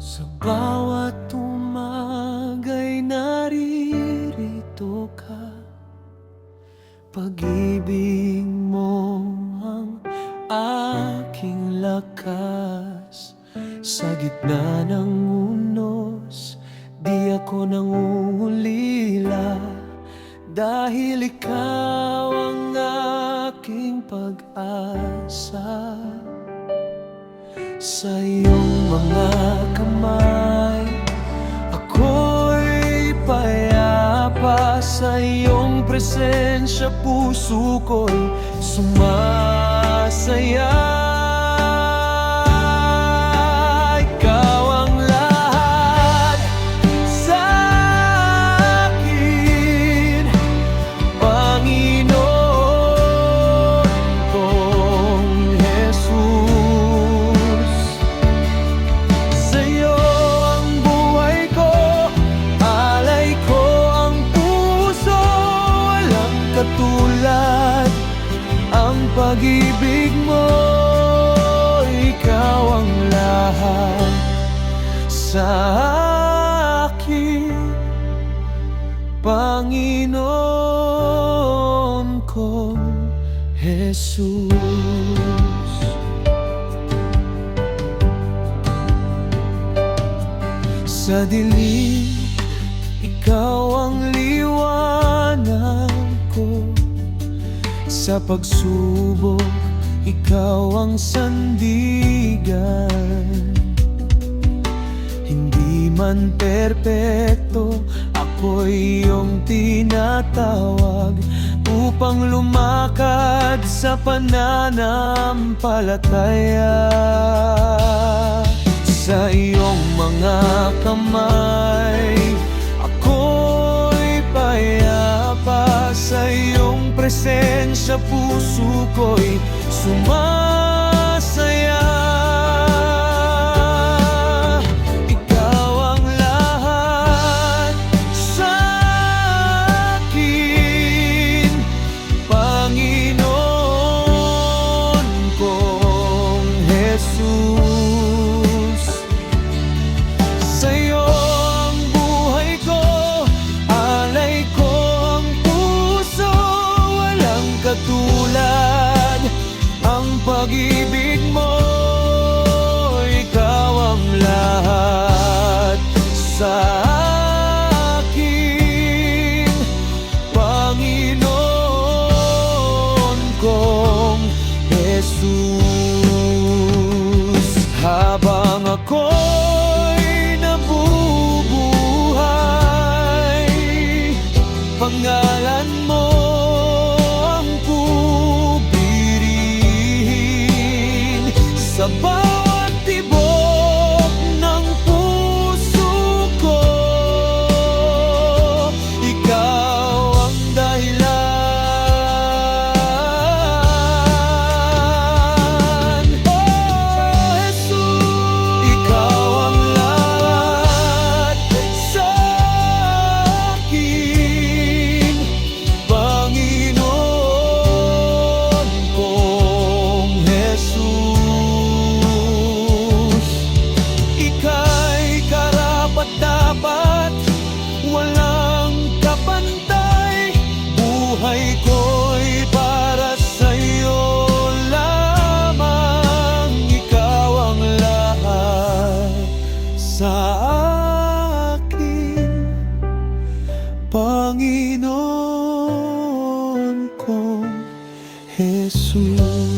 Sa bawat umaga'y naririto ka. Pag-ibig mo ang aking lakas. Sa gitna ng unos, di ako nangulila Dahil ikaw ang aking pag-asa. Sa iyong mga kamay Ako'y payapa. Sa iyong presensya Puso ko'y sumasaya pag-ibig mo Ikaw ang lahat sa akin. Panginoon kong Jesus. Sa dilim, ikaw ang liwanag ko Sa pagsubok, ikaw ang sandigan. Hindi man perpekto, ako'y iyong tinatawag Upang lumakad sa pananampalataya. Sa iyong mga kamay presensya Puso ko'y sumasaya sa akin Panginoon kong Jesus. Habang ako'y nabubuhay Pangalan mo ang pupirihin Sa bahay 你。